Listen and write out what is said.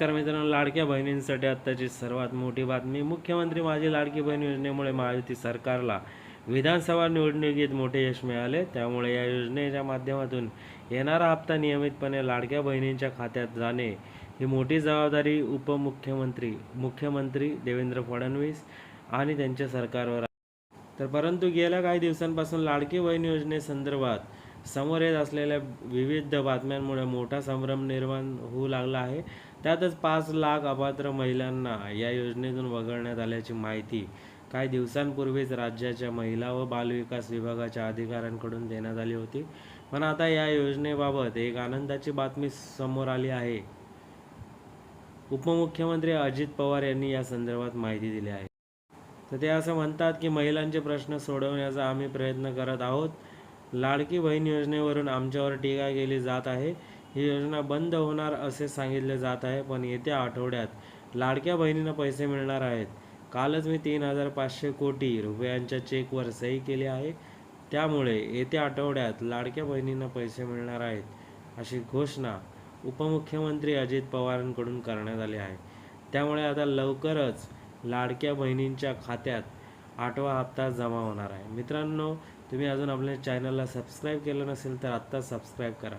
नमस्कार मित्रांनो लाडक्या बहिणींसाठी आत्ताची सर्वात मोठी बातमी मुख्यमंत्री माझी लाडकी बहीण योजनेमुळे महायुती सरकारला विधानसभा निवडणुकीत मोठे यश मिळाले त्यामुळे या योजनेच्या माध्यमातून येणारा हप्ता नियमितपणे लाडक्या बहिणींच्या खात्यात जाणे ही मोठी जबाबदारी उपमुख्यमंत्री मुख्यमंत्री देवेंद्र फडणवीस आणि त्यांच्या सरकारवर आहे. तर परंतु गेल्या काही दिवसांपासून लाडकी बहीण योजनेसंदर्भात समोर येत असलेल्या विविध बातम्यांमुळे मोठा संभ्रम निर्माण होऊ लागला आहे. त्यातच पाच लाख अपात्र महिलांना या योजनेतून वगळण्यात आल्याची माहिती काही दिवसांपूर्वीच राज्याच्या महिला व बालविकास विभागाच्या अधिकाऱ्यांकडून देण्यात आली होती. पण आता या योजनेबाबत एक आनंदाची बातमी समोर आली आहे. उपमुख्यमंत्री अजित पवार यांनी या संदर्भात माहिती दिली आहे. तर ते असं म्हणतात की महिलांचे प्रश्न सोडवण्याचा आम्ही प्रयत्न करत आहोत. लाडकी बहीण योजनेवरून आमच्यावर टीका केली जात आहे. ही योजना बंद होणार असे सांगितले जात आहे पण येत्या आठवड्यात लाडक्या बहिणींना पैसे मिळणार आहेत. कालच मी तीन हजार पाचशे कोटी रुपयांच्या चेकवर सही केली आहे. त्यामुळे येत्या आठवड्यात लाडक्या बहिणींना पैसे मिळणार आहेत अशी घोषणा उपमुख्यमंत्री अजित पवारांकडून करण्यात आली आहे. त्यामुळे आता लवकरच लाडक्या बहिणींच्या खात्यात आठवा हप्ता जमा होणार आहे. मित्रांनो तुम्ही अजून आपल्या चॅनलला सबस्क्राईब केलं नसेल तर आत्ताच सबस्क्राईब करा.